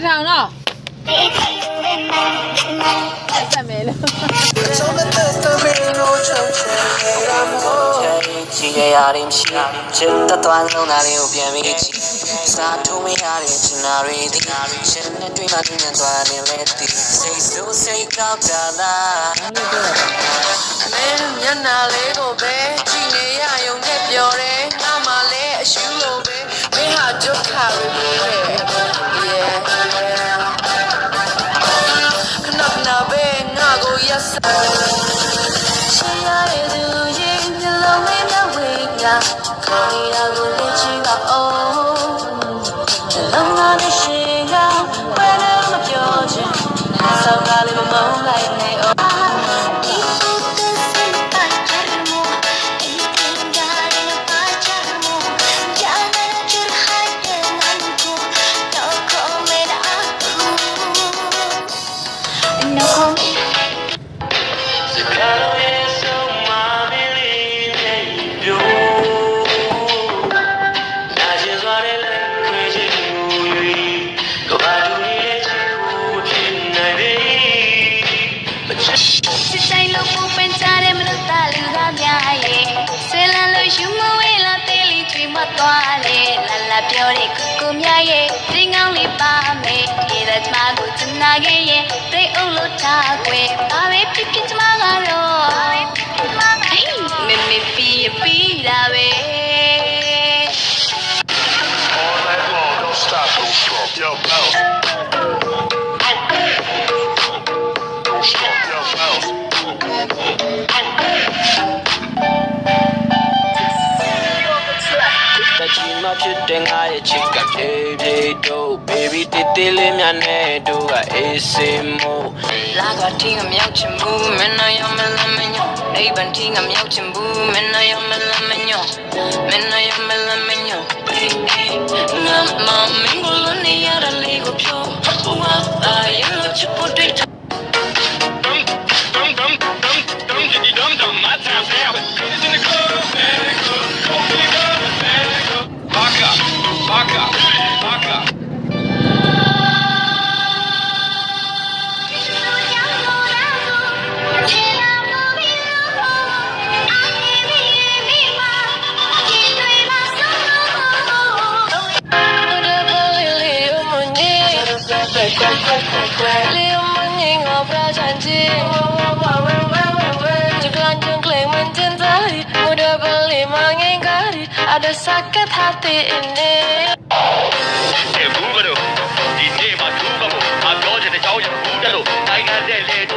2000တော့ဆက်မယ်လို့ကြည့်ရရတယ်မရှိချစ်တသွားလုံးသားလေးကိုပြန်ပြီးကြည့်စားထုံးမရတဲ့ချင်နာရီဒီနာရီချင်နဲ့တွေ့မှတွေ့နေသွားတယ်လေဒီစိတ်ဆိုးစိတ်ကောက်တာလားမင်းမျက်နှာလေးကိုပဲကြည့်နေရယုံနဲ့ပြောတယ်ငါမှလည်းအရှူလိုပဲမင်းဟာဒုက္ခတွေ ကို တဲ့ကုကုများရဲ့တင်းကောင်းလေးပါမယ်ဒီတဲ့ကျမကိုချင်နာခဲ့ရဲ့တိတ်အုပ်လို့ထားခွေဘာပဲဖြစ်ဖြစ်ကျမကတော့မမေပြီး မဖြစ်တဲ့ငါရဲ့ချစ်ကဖြည်းဖြည်းတို့ baby တီတီလေးများနဲ့တို့ကအေးစေမို့လာကတင်းကမြောက်ချင်ဘူးမင်းနဲ့ရမလမညောအိဗန်တင်းကမြောက်ချင်ဘူးမင်းနဲ့ရမလမညောမင်းနဲ့ရမလမညောအေးအေးငါမမင်းကိုလုံးနေရတဲ့လေး Liêu mừng hình ngọc ra tràn chi Juklan jungkling mencintai Mudah beli mengingkari Ada sakit hati ini Eh buka dong DJ maju kamu Aku jadi jauh yang buka dong Tiger Dele itu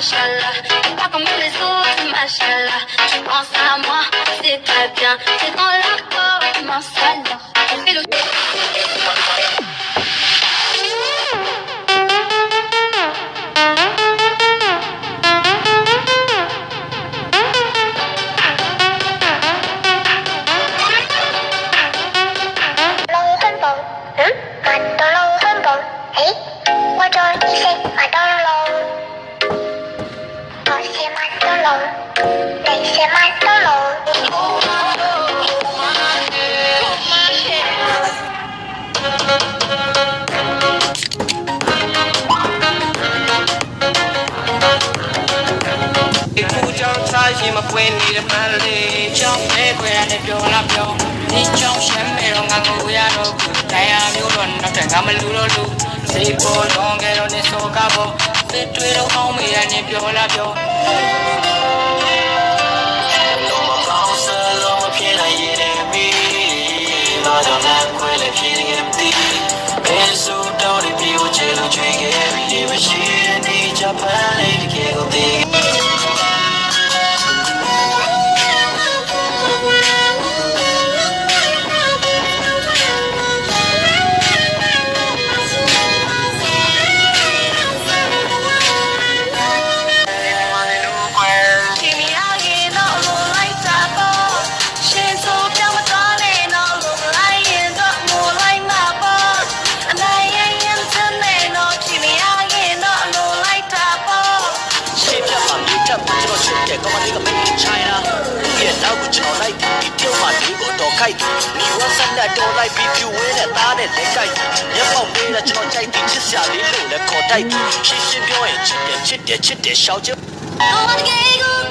machallah. Pas comme les autres, machallah. Tu penses à moi, ကြောင့်စားရှိမပွင့်နေတဲ့မလေးကြောင့်ပဲခွေရတဲ့ပြောလာပြောဒီကြောင့်ရှမ်းမဲတော့ငါကိုရတော့ဘူးတရားမျိုးတော့နောက်ထပ်ငါမလူတော့လူစိတ်ပေါ်လုံးကြတော့နေစောကပေါ်စစ်တွေတော့အောင်မေရနေပြောလာပြောလုံးမကောင်းစလုံးမဖြစ်နိုင်ရတဲ့မီလာကြောင့်လည်းခွဲလည်းဖြစ်နေမသိဘယ်ဆိုတော့ဒီပြေကိုချေလို့ချွေခဲ့ပြီးဒီမရှိနေချပန်းလေးတကယ်ကိုသိ ကိုတော့ခိုက်ဒီဝက်ဆန်နဲ့တော်လိုက်ပြီးဖြူဝဲတဲ့သားနဲ့လက်ကိုက်မျက်ပေါက်ပေးတဲ့ကျွန်တော်ကြိုက်ပြီးချစ်စရာလေးလို့လည်းခေါ်တိုက်ရှင်းရှင်းပြောရင်ချစ်တယ်ချစ်တယ်ချစ်တယ်ရှောက်ချ Oh, the gay go can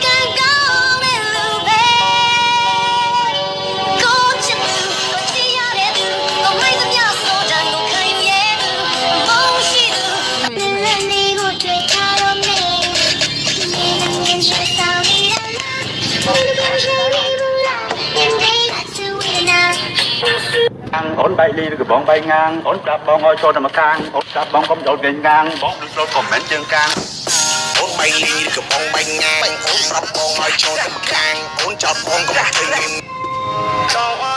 អូនបែកលីឬក៏បងបែកងាងអូនប្រាប់បងឲ្យចូលទៅមកខាងអូនប្រាប់បងកុំចូលវិញងាងបងដូចចូលខមមិនជើងកាងអូនបៃលីឬក៏បងបៃងាងអូនប្រាប់បងឲ្យចូលទៅម្ខាងអូនចោតបងកុំឃើញ